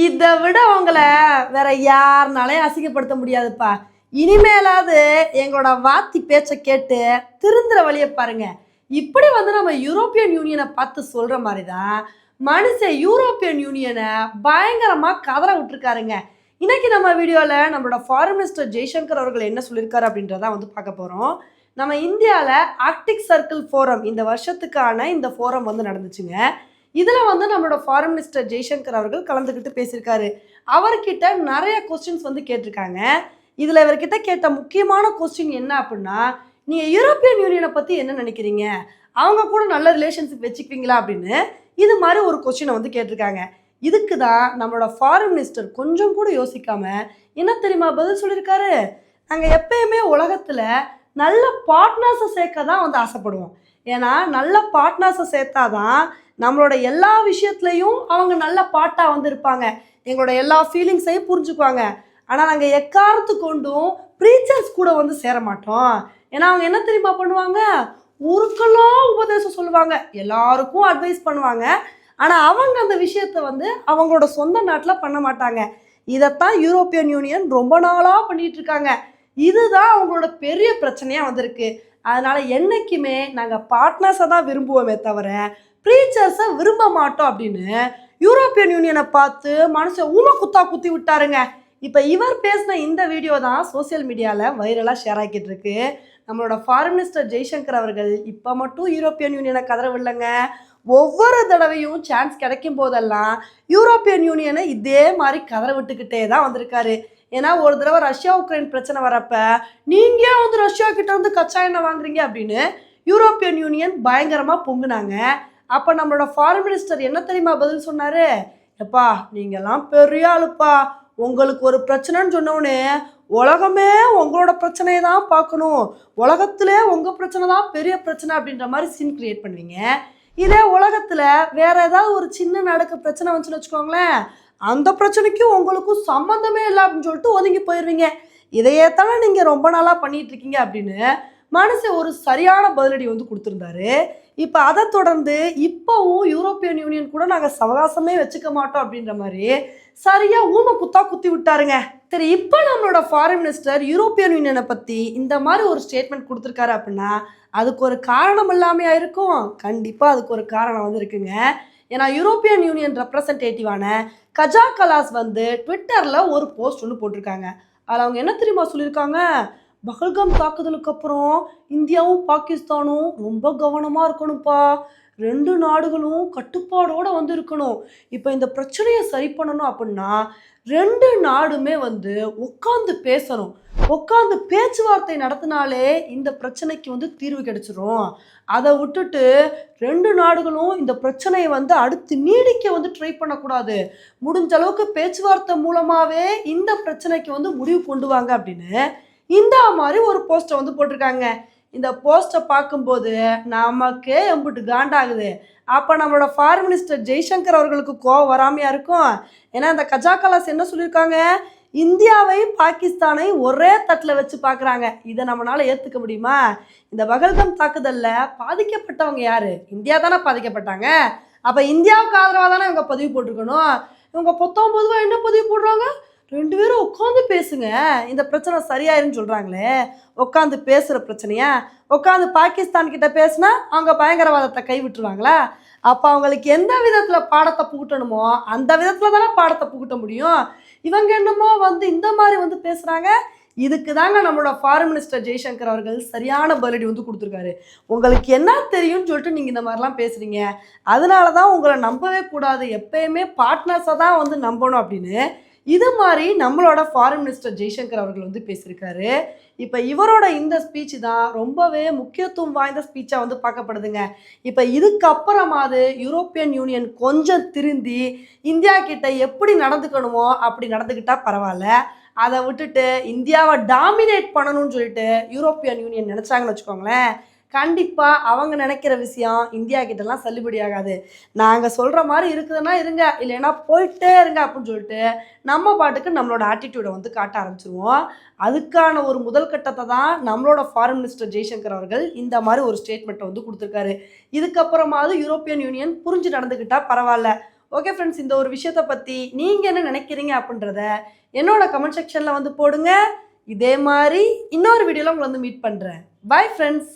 இதை விட அவங்கள வேற யாருனாலையும் அசிங்கப்படுத்த முடியாதுப்பா. இனிமேலாவது எங்களோட வாத்தி பேச்சை கேட்டு திருந்துற வழியை பாருங்க. இப்படி வந்து நம்ம யூரோப்பியன் யூனியனை பார்த்து சொல்ற மாதிரி தான் மனுஷன் யூரோப்பியன் யூனியனை பயங்கரமாக கதற விட்டுருக்காருங்க. இன்னைக்கு நம்ம வீடியோவில் நம்மளோட ஃபாரின் மினிஸ்டர் ஜெய்சங்கர் அவர்கள் என்ன சொல்லியிருக்காரு அப்படின்றத வந்து பார்க்க போகிறோம் நம்ம இந்தியாவில் ஆர்க்டிக் சர்க்கிள் ஃபோரம் இந்த வருஷத்துக்கான இந்த ஃபோரம் வந்து நடந்துச்சுங்க. இதில் வந்து நம்மளோட ஃபாரின் மினிஸ்டர் ஜெய்சங்கர் அவர்கள் கலந்துக்கிட்டு பேசியிருக்காரு. அவர்கிட்ட நிறைய கொஸ்டின்ஸ் வந்து கேட்டிருக்காங்க. இதில் இவர்கிட்ட கேட்ட முக்கியமான கொஸ்டின் என்ன அப்படின்னா நீங்கள் யூரோப்பியன் யூனியனை பற்றி என்ன நினைக்கிறீங்க? அவங்க கூட நல்ல ரிலேஷன்ஷிப் வச்சுக்குவீங்களா அப்படின்னு இது மாதிரி ஒரு கொஸ்டினை வந்து கேட்டிருக்காங்க. இதுக்கு தான் நம்மளோட ஃபாரின் மினிஸ்டர் கொஞ்சம் கூட யோசிக்காமல் என்ன தெரியுமா பதில் சொல்லியிருக்காரு? நாங்கள் எப்பயுமே உலகத்தில் நல்ல பார்ட்னர்ஸை சேர்க்க தான் வந்து ஆசைப்படுவோம். ஏன்னா நல்ல பார்ட்னர்ஸை சேர்த்தா தான் நம்மளோட எல்லா விஷயத்துலையும் அவங்க நல்ல பாட்டாக வந்து இருப்பாங்க எங்களோட எல்லா ஃபீலிங்ஸையும் புரிஞ்சுக்குவாங்க. ஆனால் நாங்கள் எக்காரத்து கொண்டும் ப்ரீச்சர்ஸ் கூட வந்து சேர மாட்டோம். ஏன்னா அவங்க என்ன தெரியுமா பண்ணுவாங்க? ஊருக்கெல்லாம் உபதேசம் சொல்லுவாங்க. எல்லாருக்கும் அட்வைஸ் பண்ணுவாங்க. ஆனால் அவங்க அந்த விஷயத்த வந்து அவங்களோட சொந்த நாட்டில் பண்ண மாட்டாங்க. இதைத்தான் யூரோப்பியன் யூனியன் ரொம்ப நாளாக பண்ணிட்டு இருக்காங்க. இதுதான் அவங்களோட பெரிய பிரச்சனையாக வந்திருக்கு. அதனால் என்றைக்குமே நாங்கள் பார்ட்னர்ஸை தான் விரும்புவோமே தவிர ப்ரீச்சர்ஸை விரும்ப மாட்டோம் அப்படின்னு யூரோப்பியன் யூனியனை பார்த்து மனுஷன் ஊமை குத்தா குத்தி விட்டாருங்க. இப்போ இவர் பேசின இந்த வீடியோ தான் சோஷியல் மீடியாவில் வைரலாக ஷேர் ஆக்கிட்டு இருக்கு. நம்மளோட ஃபாரின் மினிஸ்டர் ஜெய்சங்கர் அவர்கள் இப்போ மட்டும் யூரோப்பியன் யூனியனை கதறவில்லைங்க ஒவ்வொரு தடவையும் சான்ஸ் கிடைக்கும் போதெல்லாம் யூரோப்பியன் யூனியனை இதே மாதிரி கதற விட்டுக்கிட்டே தான் வந்திருக்காரு. ஏன்னா ஒரு தடவை ரஷ்யா உக்ரைன் பிரச்சனை வரப்ப நீங்கள் வந்து ரஷ்யா கிட்ட இருந்து கச்சா எண்ணெய் வாங்குறீங்க அப்படின்னு யூரோப்பியன் யூனியன் பயங்கரமாக பொங்குனாங்க. அப்போ நம்மளோட ஃபாரின் மினிஸ்டர் என்ன தெரியுமா பதில் சொன்னாரு? எப்பா நீங்கள்லாம் பெரிய ஆளுப்பா. உங்களுக்கு ஒரு பிரச்சனைன்னு சொன்னோடனே உலகமே உங்களோட பிரச்சனையை தான் பார்க்கணும். உலகத்திலே உங்கள் பிரச்சனை தான் பெரிய பிரச்சனை அப்படின்ற மாதிரி சீன் கிரியேட் பண்ணுவீங்க. இதே உலகத்தில் வேற ஏதாவது ஒரு சின்ன நடக்க பிரச்சனை வந்துச்சுன்னு வச்சுக்கோங்களேன் அந்த பிரச்சனைக்கும் உங்களுக்கும் சம்மந்தமே இல்லை அப்படின்னு சொல்லிட்டு ஒதுங்கி போயிடுவீங்க. இதையே தானே நீங்கள் ரொம்ப நாளாக பண்ணிகிட்ருக்கீங்க அப்படின்னு மனுஷன் ஒரு சரியான பதிலடி வந்து கொடுத்துருந்தாரு. இப்போ அதை தொடர்ந்து இப்போவும் யூரோப்பியன் யூனியன் கூட நாங்கள் சவகாசமே வச்சுக்க மாட்டோம் அப்படின்ற மாதிரி சரியாக ஊமை குத்தா குத்தி விட்டாருங்க. சரி இப்போ நம்மளோட ஃபாரின் மினிஸ்டர் யூரோப்பியன் யூனியனை பற்றி இந்த மாதிரி ஒரு ஸ்டேட்மெண்ட் கொடுத்துருக்காரு அப்படின்னா அதுக்கு ஒரு காரணம் இல்லாமையா இருக்கும்? கண்டிப்பாக அதுக்கு ஒரு காரணம் வந்து இருக்குங்க. ஏன்னா யூரோப்பியன் யூனியன் ரெப்ரசன்டேட்டிவான கஜா கலாஸ் வந்து ட்விட்டரில் ஒரு போஸ்ட் ஒன்று போட்டிருக்காங்க. அதில் அவங்க என்ன தெரியுமா சொல்லியிருக்காங்க? பகல்காம் தாக்குதலுக்கு அப்புறம் இந்தியாவும் பாகிஸ்தானும் ரொம்ப கவனமாக இருக்கணும்ப்பா. ரெண்டு நாடுகளும் கட்டுப்பாடோடு வந்து இருக்கணும் இப்போ இந்த பிரச்சனையை சரி பண்ணணும் அப்படின்னா ரெண்டு நாடுமே வந்து உட்காந்து பேசணும். உட்காந்து பேச்சுவார்த்தை நடத்தினாலே இந்த பிரச்சனைக்கு வந்து தீர்வு கிடைச்சிரும். அதை விட்டுட்டு ரெண்டு நாடுகளும் இந்த பிரச்சனையை வந்து அடுத்து நீடிக்க வந்து ட்ரை பண்ணக்கூடாது. முடிஞ்ச அளவுக்கு பேச்சுவார்த்தை மூலமாகவே இந்த பிரச்சனைக்கு வந்து முடிவு கொண்டு வாங்க அப்படின்னு இந்த மாதிரி ஒரு போஸ்ட்டை வந்து போட்டிருக்காங்க. இந்த போஸ்ட்டை பார்க்கும்போது நமக்கே எம்பிட்டு காண்டாகுது. அப்போ நம்மளோட ஃபாரின் மினிஸ்டர் ஜெய்சங்கர் அவர்களுக்கு கோவம் வராமையா இருக்கும். ஏன்னா இந்த கஜாகலாஸ் என்ன சொல்லியிருக்காங்க? இந்தியாவையும் பாகிஸ்தானையும் ஒரே தட்டில் வச்சு பார்க்குறாங்க. இதை நம்மளால் ஏற்றுக்க முடியுமா? இந்த பகல்கம் தாக்குதலில் பாதிக்கப்பட்டவங்க யார்? இந்தியா தானே பாதிக்கப்பட்டாங்க. அப்போ இந்தியாவுக்கு ஆதரவாக தானே இவங்க பதிவு போட்டிருக்கணும்? இவங்க பத்தொம்பது ரூபா என்ன பதிவு போடுறாங்க? ரெண்டு பேரும் உட்காந்து பேசுங்க. இந்த பிரச்சனை சரியாயிருன்னு சொல்கிறாங்களே உட்காந்து பேசுகிற பிரச்சனையா? உட்காந்து பாகிஸ்தான் கிட்ட பேசினா அவங்க பயங்கரவாதத்தை கை விட்டுருவாங்களா அப்போ அவங்களுக்கு எந்த விதத்தில் பாடத்தை புகட்டணுமோ அந்த விதத்தில் தானே பாடத்தை புகட்ட முடியும். இவங்க என்னமோ வந்து இந்த மாதிரி வந்து பேசுகிறாங்க இதுக்கு தாங்க நம்மளோட ஃபாரின் மினிஸ்டர் ஜெய்சங்கர் அவர்கள் சரியான பதிலடி வந்து கொடுத்துருக்காரு. உங்களுக்கு என்ன தெரியும்னு சொல்லிட்டு நீங்கள் இந்த மாதிரிலாம் பேசுகிறீங்க அதனால தான் உங்களை நம்பவே கூடாது. எப்பயுமே பார்ட்னர்ஸை தான் வந்து நம்பணும் அப்படின்னு. இது மாதிரி நம்மளோட ஃபாரின் மினிஸ்டர் ஜெய்சங்கர் அவர்கள் வந்து பேசியிருக்காரு. இப்போ இவரோட இந்த ஸ்பீச் தான் ரொம்பவே முக்கியத்துவம் வாய்ந்த ஸ்பீச்சாக வந்து பார்க்கப்படுதுங்க. இப்போ இதுக்கப்புறமாவது யூரோப்பியன் யூனியன் கொஞ்சம் திருந்தி இந்தியா கிட்ட எப்படி நடந்துக்கணுமோ அப்படி நடந்துக்கிட்டால் பரவாயில்ல. அதை விட்டுட்டு இந்தியாவை டாமினேட் பண்ணணும்னு சொல்லிட்டு யூரோப்பியன் யூனியன் நினச்சாங்கன்னு வச்சுக்கோங்களேன். கண்டிப்பாக அவங்க நினைக்கிற விஷயம் இந்தியா கிட்டலாம் செல்லுபடி ஆகாது. நாங்கள் சொல்கிற மாதிரி இருக்குதுன்னா இருங்க இல்லைன்னா போயிட்டே இருங்க அப்படின்னு சொல்லிட்டு நம்ம பாட்டுக்கு நம்மளோட ஆட்டிடியூடை வந்து காட்ட ஆரம்பிச்சிருவோம். அதுக்கான ஒரு முதல் கட்டத்தை தான் நம்மளோட ஃபாரின் மினிஸ்டர் ஜெய்சங்கர் அவர்கள் இந்த மாதிரி ஒரு ஸ்டேட்மெண்ட்டை வந்து கொடுத்துருக்காரு. இதுக்கப்புறமாவது யூரோப்பியன் யூனியன் புரிஞ்சு நடந்துக்கிட்டால் பரவாயில்ல. ஓகே ஃப்ரெண்ட்ஸ் இந்த ஒரு விஷயத்தை பற்றி நீங்கள் என்ன நினைக்கிறீங்க அப்படின்றத என்னோட கமெண்ட் செக்ஷனில் வந்து போடுங்க. இதே மாதிரி இன்னொரு வீடியோவில் உங்களை வந்து மீட் பண்ணுறேன் பை ஃப்ரெண்ட்ஸ்